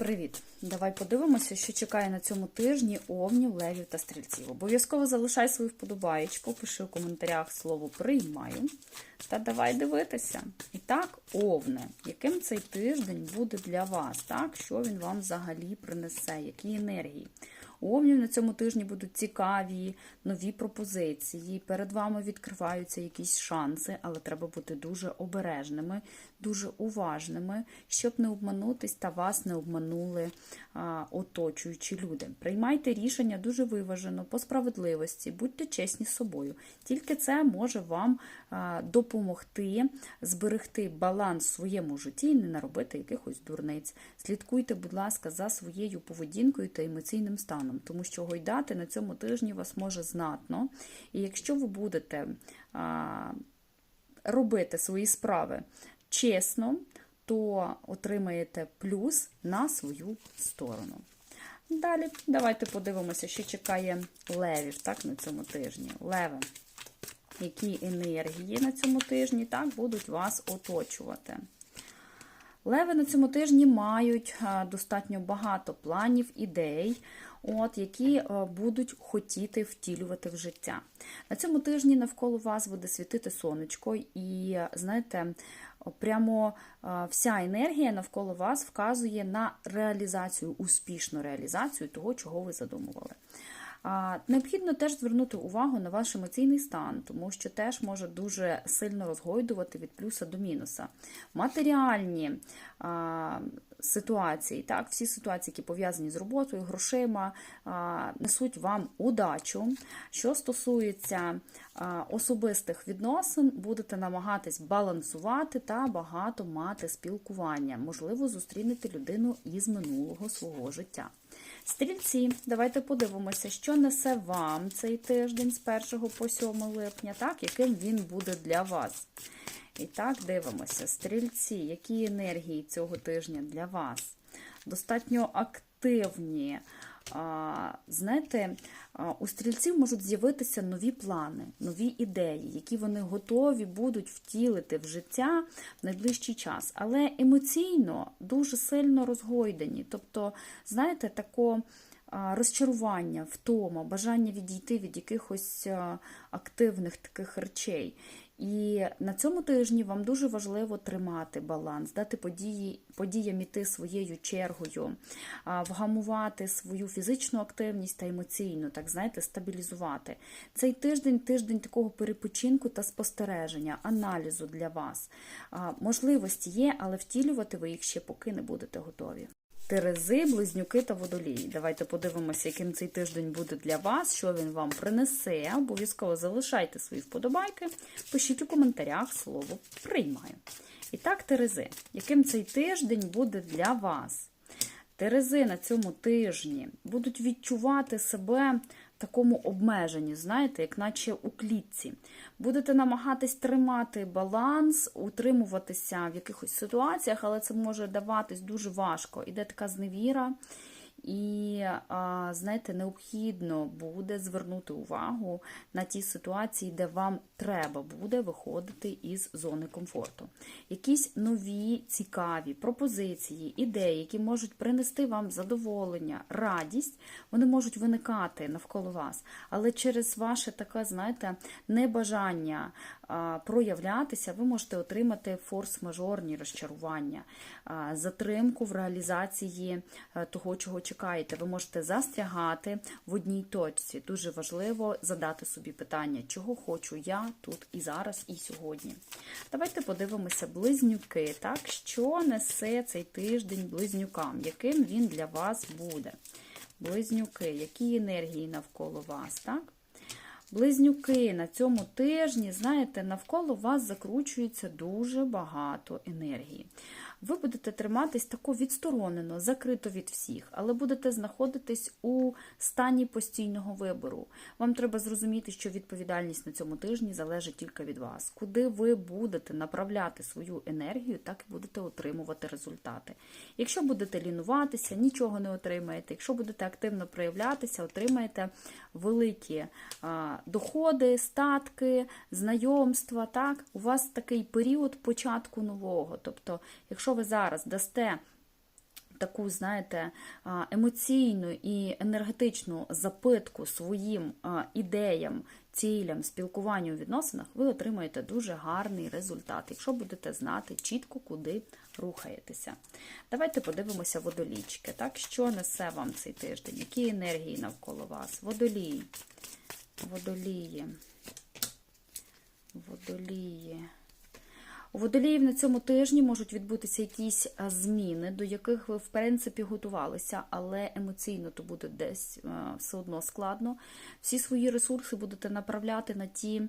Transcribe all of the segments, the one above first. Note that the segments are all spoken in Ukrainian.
Привіт! Давай подивимося, що чекає на цьому тижні овнів, левів та стрільців. Обов'язково залишай свою вподобаєчку, пиши у коментарях слово приймаю. Та давай дивитися. І так, овне, яким цей тиждень буде для вас? Так, що він вам взагалі принесе, які енергії? Овнів на цьому тижні будуть цікаві нові пропозиції. Перед вами відкриваються якісь шанси, але треба бути дуже обережними, дуже уважними, щоб не обманутись та вас не обманули а, оточуючі люди. Приймайте рішення дуже виважено, по справедливості, будьте чесні з собою. Тільки це може вам допомогти зберегти баланс в своєму житті і не наробити якихось дурниць. Слідкуйте, будь ласка, за своєю поведінкою та емоційним станом, тому що гойдати на цьому тижні вас може знатно. І якщо ви будете робити свої справи чесно, то отримаєте плюс на свою сторону. Далі давайте подивимося, що чекає левів так, на цьому тижні. Леви, які енергії на цьому тижні так, будуть вас оточувати. Леви на цьому тижні мають достатньо багато планів, ідей, от, які будуть хотіти втілювати в життя. На цьому тижні навколо вас буде світити сонечко, і, знаєте, прямо вся енергія навколо вас вказує на реалізацію, успішну реалізацію того, чого ви задумували. Необхідно теж звернути увагу на ваш емоційний стан, тому що теж може дуже сильно розгойдувати від плюса до мінуса. Матеріальні ситуації, так, всі ситуації, які пов'язані з роботою, грошима, несуть вам удачу. Що стосується особистих відносин, будете намагатись балансувати та багато мати спілкування. Можливо, зустрінете людину із минулого свого життя. Стрільці, давайте подивимося, що несе вам цей тиждень з 1 по 7 липня, так, яким він буде для вас. І так, дивимося. Стрільці, які енергії цього тижня для вас? Достатньо активні. Знаєте, у стрільців можуть з'явитися нові плани, нові ідеї, які вони готові будуть втілити в життя в найближчий час, але емоційно дуже сильно розгойдені. Тобто, знаєте, тако розчарування, втома, бажання відійти від якихось активних таких речей. І на цьому тижні вам дуже важливо тримати баланс, дати події, подіям іти своєю чергою, вгамувати свою фізичну активність та емоційну, так знаєте, стабілізувати. Цей тиждень тиждень такого перепочинку та спостереження, аналізу для вас. Можливості є, але втілювати ви їх ще поки не будете готові. Терези, близнюки та водолії. Давайте подивимося, яким цей тиждень буде для вас, що він вам принесе. Обов'язково залишайте свої вподобайки, пишіть у коментарях слово приймаю. І так, Терези, яким цей тиждень буде для вас? Терези на цьому тижні будуть відчувати себе такому обмеженні, знаєте, як наче у клітці. Будете намагатись тримати баланс, утримуватися в якихось ситуаціях, але це може даватись дуже важко. Іде така зневіра. І, знаєте, необхідно буде звернути увагу на ті ситуації, де вам треба буде виходити із зони комфорту. Якісь нові цікаві пропозиції, ідеї, які можуть принести вам задоволення, радість, вони можуть виникати навколо вас. Але через ваше таке, знаєте, небажання проявлятися, ви можете отримати форс-мажорні розчарування, затримку в реалізації того, чого чекаєте. Ви можете застрягати в одній точці. Дуже важливо задати собі питання, чого хочу я тут і зараз, і сьогодні. Давайте подивимося близнюки, так, що несе цей тиждень близнюкам, яким він для вас буде. Близнюки, які енергії навколо вас, так? Близнюки на цьому тижні, знаєте, навколо вас закручується дуже багато енергії. Ви будете триматись тако відсторонено, закрито від всіх, але будете знаходитись у стані постійного вибору. Вам треба зрозуміти, що відповідальність на цьому тижні залежить тільки від вас. Куди ви будете направляти свою енергію, так і будете отримувати результати. Якщо будете лінуватися, нічого не отримаєте. Якщо будете активно проявлятися, отримаєте великі доходи, статки, знайомства. Так, у вас такий період початку нового. Тобто, якщо ви зараз дасте таку, знаєте, емоційну і енергетичну запитку своїм ідеям, цілям, спілкуванню у відносинах, ви отримаєте дуже гарний результат, якщо будете знати чітко, куди рухаєтеся. Давайте подивимося водолічки. Так, що несе вам цей тиждень? Які енергії навколо вас? Водолій. Водолії. Водолії. У водоліїв на цьому тижні можуть відбутися якісь зміни, до яких ви, в принципі, готувалися, але емоційно то буде десь все одно складно. Всі свої ресурси будете направляти на ті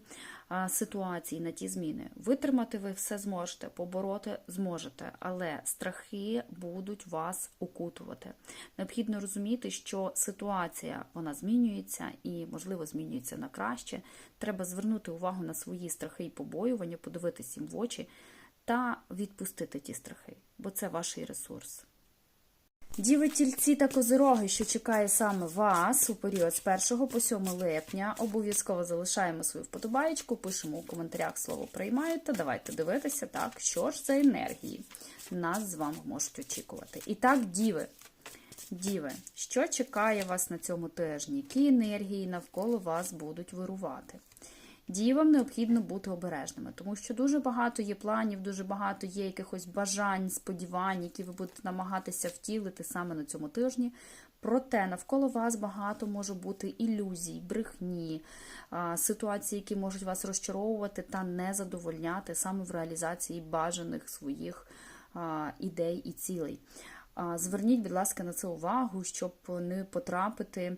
ситуації, на ті зміни. Витримати ви все зможете, побороти зможете, але страхи будуть вас окутувати. Необхідно розуміти, що ситуація вона змінюється і, можливо, змінюється на краще. Треба звернути увагу на свої страхи і побоювання, подивитися їм в очі та відпустити ті страхи, бо це ваш ресурс. Діви тільці та козироги, що чекає саме вас у період з 1 по 7 липня. Обов'язково залишаємо свою вподобаєчку, пишемо у коментарях слово приймаю та давайте дивитися, так, що ж за енергії нас з вами можуть очікувати. І так, діви. Діви, що чекає вас на цьому тижні? Які енергії навколо вас будуть вирувати? Дівам необхідно бути обережними, тому що дуже багато є планів, дуже багато є якихось бажань, сподівань, які ви будете намагатися втілити саме на цьому тижні. Проте навколо вас багато може бути ілюзій, брехні, ситуацій, які можуть вас розчаровувати та не задовольняти саме в реалізації бажаних своїх ідей і цілей. Зверніть, будь ласка, на це увагу, щоб не потрапити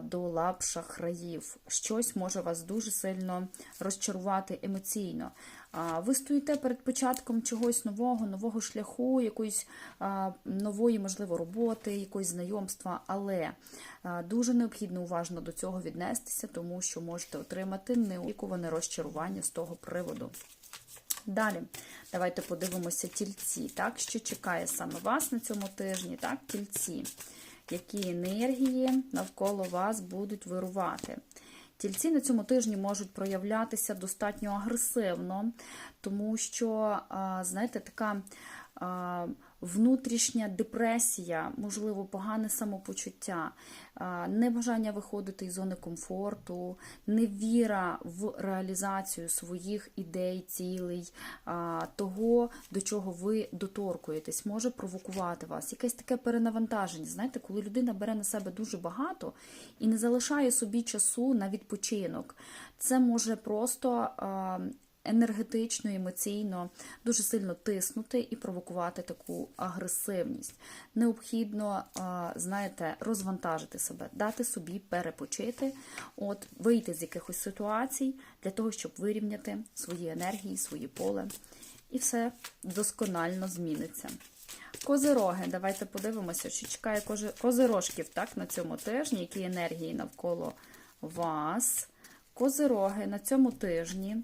до лап шахраїв. Щось може вас дуже сильно розчарувати емоційно. Ви стоїте перед початком чогось нового, нового шляху, якоїсь нової, можливо, роботи, якоїсь знайомства, але дуже необхідно уважно до цього віднестися, тому що можете отримати неочікуване розчарування з того приводу. Далі, давайте подивимося тільці, так, що чекає саме вас на цьому тижні, так, тільці, які енергії навколо вас будуть вирувати. Тільці на цьому тижні можуть проявлятися достатньо агресивно, тому що, знаєте, така внутрішня депресія, можливо, погане самопочуття, небажання виходити із зони комфорту, невіра в реалізацію своїх ідей, цілей, того, до чого ви доторкуєтесь, може провокувати вас. Якесь таке перенавантаження. Знаєте, коли людина бере на себе дуже багато і не залишає собі часу на відпочинок, це може просто енергетично, емоційно дуже сильно тиснути і провокувати таку агресивність. Необхідно, знаєте, розвантажити себе, дати собі перепочити, от вийти з якихось ситуацій для того, щоб вирівняти свої енергії, свої поле. І все досконально зміниться. Козироги, давайте подивимося, що чекає козирожків так, на цьому тижні, які енергії навколо вас. Козироги на цьому тижні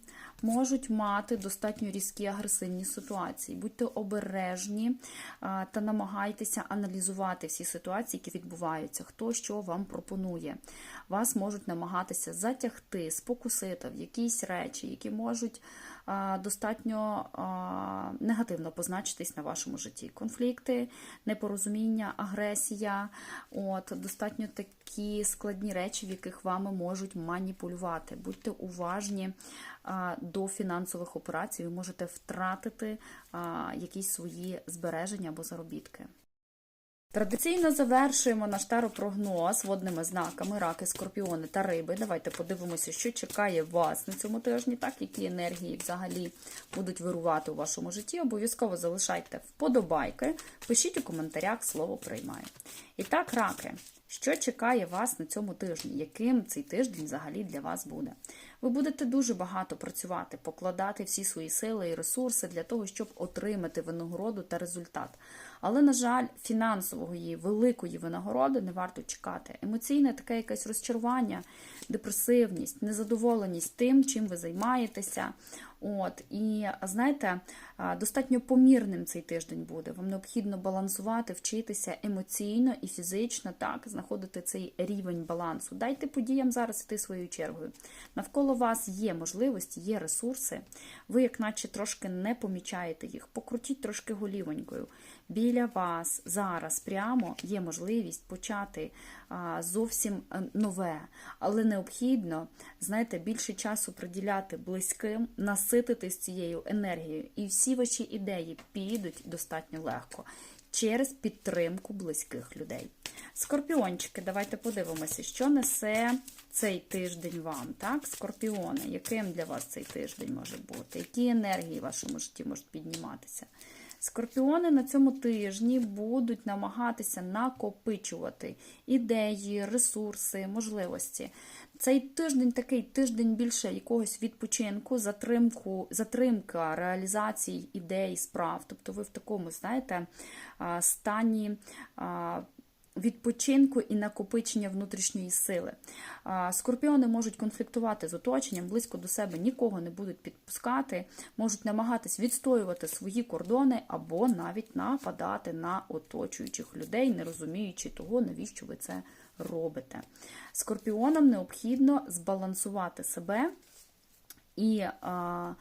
можуть мати достатньо різкі агресивні ситуації. Будьте обережні та намагайтеся аналізувати всі ситуації, які відбуваються, хто що вам пропонує. Вас можуть намагатися затягти, спокусити в якісь речі, які можуть достатньо негативно позначитись на вашому житті. Конфлікти, непорозуміння, агресія, от достатньо такі складні речі, в яких вами можуть маніпулювати. Будьте уважні до фінансових операцій, ви можете втратити якісь свої збереження або заробітки. Традиційно завершуємо наш таропрогноз водними знаками раки, скорпіони та риби. Давайте подивимося, що чекає вас на цьому тижні, так, які енергії взагалі будуть вирувати у вашому житті. Обов'язково залишайте вподобайки, пишіть у коментарях слово приймаю. І так, раки, що чекає вас на цьому тижні? Яким цей тиждень взагалі для вас буде? Ви будете дуже багато працювати, покладати всі свої сили і ресурси для того, щоб отримати винагороду та результат. Але, на жаль, фінансової великої винагороди не варто чекати. Емоційне таке якесь розчарування, депресивність, незадоволеність тим, чим ви займаєтеся. От, І знаєте, достатньо помірним цей тиждень буде. Вам необхідно балансувати, вчитися емоційно і фізично, так, знаходити цей рівень балансу. Дайте подіям зараз йти своєю чергою. Навколо вас є можливості, є ресурси, ви, як наче, трошки не помічаєте їх. Покрутіть трошки голівонькою. Біля вас зараз прямо є можливість почати зовсім е, нове, але необхідно, знаєте, більше часу приділяти близьким, насититись цією енергією, і всі ваші ідеї підуть достатньо легко через підтримку близьких людей. Скорпіончики, давайте подивимося, що несе цей тиждень вам, так? Скорпіони, яким для вас цей тиждень може бути? Які енергії в вашому житті можуть підніматися? Скорпіони на цьому тижні будуть намагатися накопичувати ідеї, ресурси, можливості. Цей тиждень такий тиждень більше якогось відпочинку, затримку, затримка реалізації ідей, справ. Тобто ви в такому, знаєте, стані. Відпочинку і накопичення внутрішньої сили. Скорпіони можуть конфліктувати з оточенням, близько до себе нікого не будуть підпускати, можуть намагатись відстоювати свої кордони або навіть нападати на оточуючих людей, не розуміючи того, навіщо ви це робите. Скорпіонам необхідно збалансувати себе і а,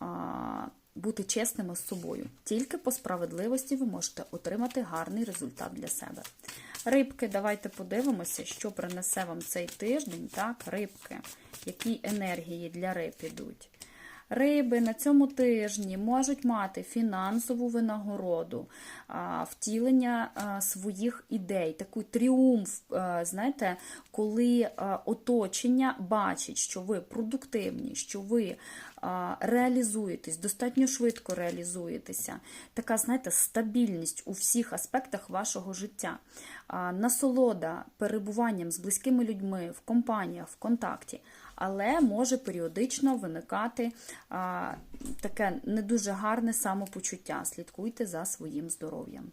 а, бути чесними з собою. Тільки по справедливості ви можете отримати гарний результат для себе. Рибки, давайте подивимося, що принесе вам цей тиждень. Так, рибки, які енергії для риб ідуть. Риби на цьому тижні можуть мати фінансову винагороду, втілення своїх ідей, такий тріумф, знаєте, коли оточення бачить, що ви продуктивні, що ви реалізуєтесь, достатньо швидко реалізуєтеся. Така, знаєте, стабільність у всіх аспектах вашого життя. Насолода перебуванням з близькими людьми в компаніях, в контакті але може періодично виникати таке не дуже гарне самопочуття. Слідкуйте за своїм здоров'ям.